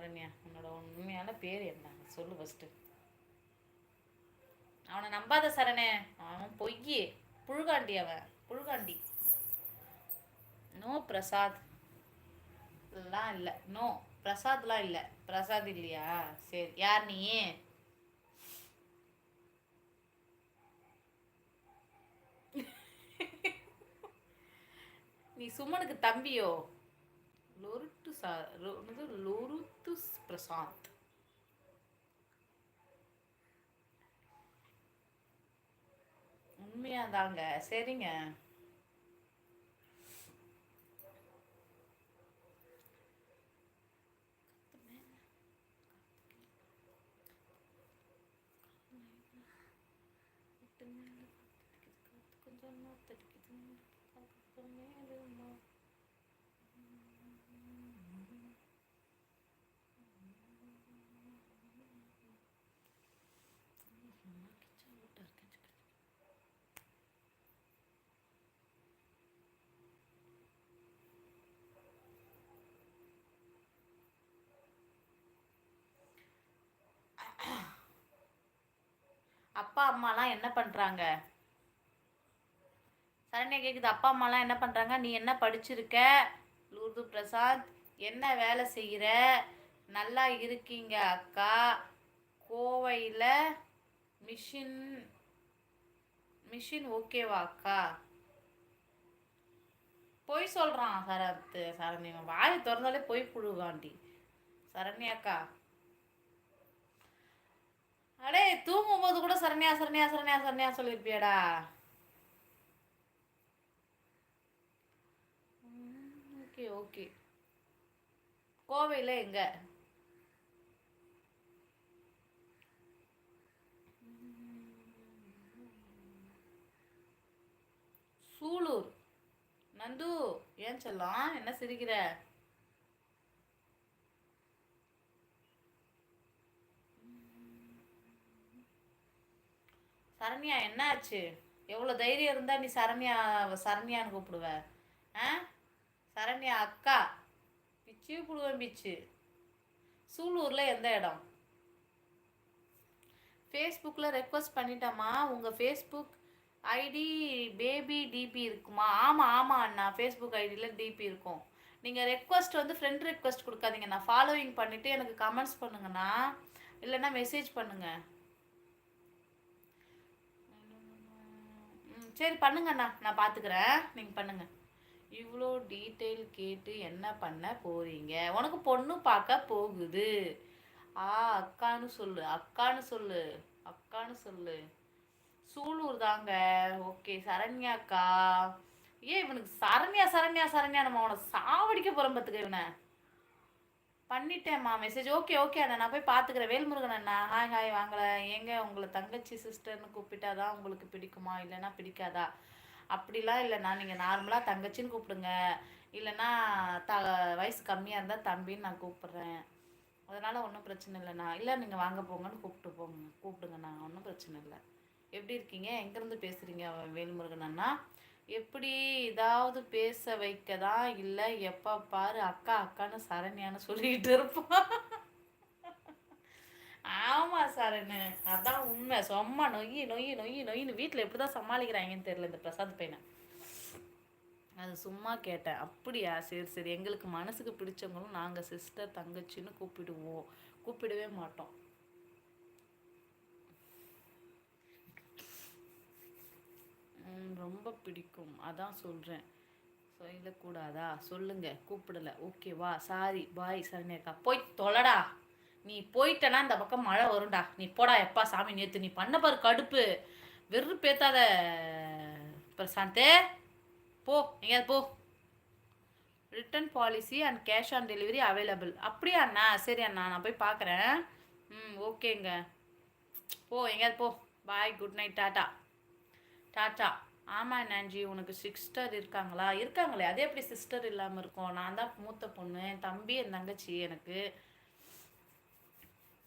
சரண்யா உன்னோட உண்மையான பேர் என்ன சொல்லு ஃபஸ்ட்டு அவனை நம்பாத சரணே அவன் பொய்யி. புழுகாண்டி அவன் புழுகாண்டி. நோ பிரசாத். எல்லாம் இல்லை. நோ பிரசாத்லாம் இல்லை. பிரசாத் இல்லையா? சரி யார் நீ? நீ சுமனுக்கு தம்பியோ? லொருட்டு சா லொருத்து பிரசாந்த் உண்மையா தாங்க சரிங்க கொஞ்சம் தடிக்குது அதுக்கப்புறமே அது அப்பா அம்மாலாம் என்ன பண்ணுறாங்க சரண்யா கேட்குது அப்பா அம்மாலாம் என்ன பண்ணுறாங்க நீ என்ன படிச்சிருக்க? லூர்து பிரசாத் என்ன வேலை செய்கிற நல்லா இருக்கீங்க அக்கா. கோவையில் மிஷின் மிஷின் ஓகேவா அக்கா? பொய் சொல்கிறான் சரத் சரண்யா. வாய் திறந்தாலே பொய் புழுவாண்டி சரண்யாக்கா அடே தூங்கும்போது கூட சரண்யா சரண்யா சரண்யா சரண்யா சொல்லியிருப்பியடா ஓகே ஓகே. கோவையில் எங்கே? சூலூர். நந்து ஏன் செல்லம்? என்ன சிரிக்கிற? சரண்யா என்ன ஆச்சு எவ்வளோ தைரியம் இருந்தால் நீ சரண்யா சரண்யான்னு கூப்பிடுவ. ஆ? சரண்யா அக்கா. பிச்சு புடுவேன் பிச்சு. சூலூரில் எந்த இடம்? ஃபேஸ்புக்கில் ரெக்வஸ்ட் பண்ணிட்டேம்மா. உங்கள் ஃபேஸ்புக் ஐடி பேபி டிபி இருக்குமா? ஆமாம் ஆமாம் அண்ணா. ஃபேஸ்புக் ஐடியில் டிபி இருக்கும். நீங்கள் ரெக்வஸ்ட் வந்து ஃப்ரெண்ட் ரெக்வஸ்ட் கொடுக்காதீங்க. நான் ஃபாலோவிங் பண்ணிவிட்டு எனக்கு கமெண்ட்ஸ் பண்ணுங்கண்ணா. இல்லைன்னா மெசேஜ் பண்ணுங்கள் சரி பண்ணுங்கண்ணா. நான் பார்த்துக்கிறேன் நீங்கள் பண்ணுங்க. இவ்வளோ டீட்டெயில் கேட்டு என்ன பண்ண போகிறீங்க உனக்கு பொண்ணு பார்க்க போகுது. ஆ அக்கான்னு சொல்லு. அக்கான்னு சொல்லு. அக்கான்னு சொல்லு. சூலூர் தாங்க. ஓகே சரண்யா அக்கா. ஏன் இவனுக்கு சரண்யா சரண்யா சரண்யா. நம்ம அவனை சாவடிக்க போகிறோம் பார்த்துக்க இவனை. பண்ணிட்டேம்மா மெசேஜ் ஓகே ஓகே அண்ணா. நான் போய் பார்த்துக்கிறேன் வேல்முருகன் அண்ணா. ஹாய் ஹாய் வாங்கல. ஏங்க உங்களை தங்கச்சி சிஸ்டர்னு கூப்பிட்டாதான் உங்களுக்கு பிடிக்குமா? இல்லைன்னா பிடிக்காதா? அப்படிலாம் இல்லைண்ணா. நீங்கள் நார்மலாக தங்கச்சின்னு கூப்பிடுங்க. இல்லைன்னா த வயசு கம்மியாக இருந்தால் தம்பின்னு நான் கூப்பிட்றேன். அதனால் ஒன்றும் பிரச்சனை இல்லைண்ணா. இல்லை நீங்கள் வாங்க போங்கன்னு கூப்பிட்டு போங்க. கூப்பிடுங்கண்ணா. ஒன்றும் பிரச்சனை இல்லை. எப்படி இருக்கீங்க? எங்கேருந்து பேசுகிறீங்க வேல்முருகன் அண்ணா? எப்படி ஏதாவது பேச வைக்க தான் இல்லை எப்போ பாரு அக்கா அக்கான்னு சரண்யான்னு சொல்லிக்கிட்டு இருப்பான் ஆமாம் சரணு அதான் உண்மை. சும்மா நொய் நொய்யி நொய் நொய்னு வீட்டில் எப்படி தான் சமாளிக்கிறாங்கன்னு தெரியல இந்த பிரசாத் பையனை. அது சும்மா கேட்டேன். அப்படியா? சரி சரி. எங்களுக்கு மனசுக்கு பிடிச்சவங்களும் நாங்கள் சிஸ்டர் தங்கச்சின்னு கூப்பிடுவோம். கூப்பிடவே மாட்டோம் ம், ரொம்ப பிடிக்கும். அதான் சொல்கிறேன் சொல்லக்கூடாதா? சொல்லுங்கள் கூப்பிடல. ஓகேவா சாரி பாய் சரண்யாக்கா போய் தொலைடா. நீ போயிட்டனா இந்த பக்கம் மழை வரும்டா. நீ போடா எப்பா சாமி நேற்று நீ பண்ண பாரு கடுப்பு. வெறு பேத்தாத பிரசாந்தே. போ எங்கேயாவது போ. Return policy and cash on delivery available அப்படியா அண்ணா? சரி அண்ணா நான் போய் பார்க்குறேன் ம் ஓகேங்க போ எங்கேயாவது போ. Bye good night tata. Tata. ஆமாம் நான்ஜி உனக்கு சிஸ்டர் இருக்காங்களா? இருக்காங்களே அதே எப்படி சிஸ்டர் இல்லாமல் இருக்கும். நான் தான் மூத்த பொண்ணு என் தம்பி என் தங்கச்சி எனக்கு.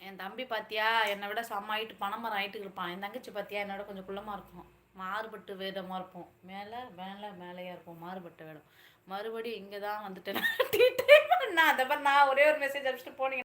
என் தம்பி பாத்தியா என்னை விட செம்ம பணமரம் ஆகிட்டு இருப்பான். என் தங்கச்சி பாத்தியா என்னோட கொஞ்சம் குள்ளமாக இருக்கும். மாறுபட்டு வேடமாக இருப்போம். மேலே மேலே மேலேயா இருப்போம். மாறுபட்ட வேடம். மறுபடியும் இங்கே தான் வந்துட்டேன். நான் அந்த மாதிரி நான் ஒரே ஒரு மெசேஜ் அனுப்பிச்சிட்டு போனீங்க.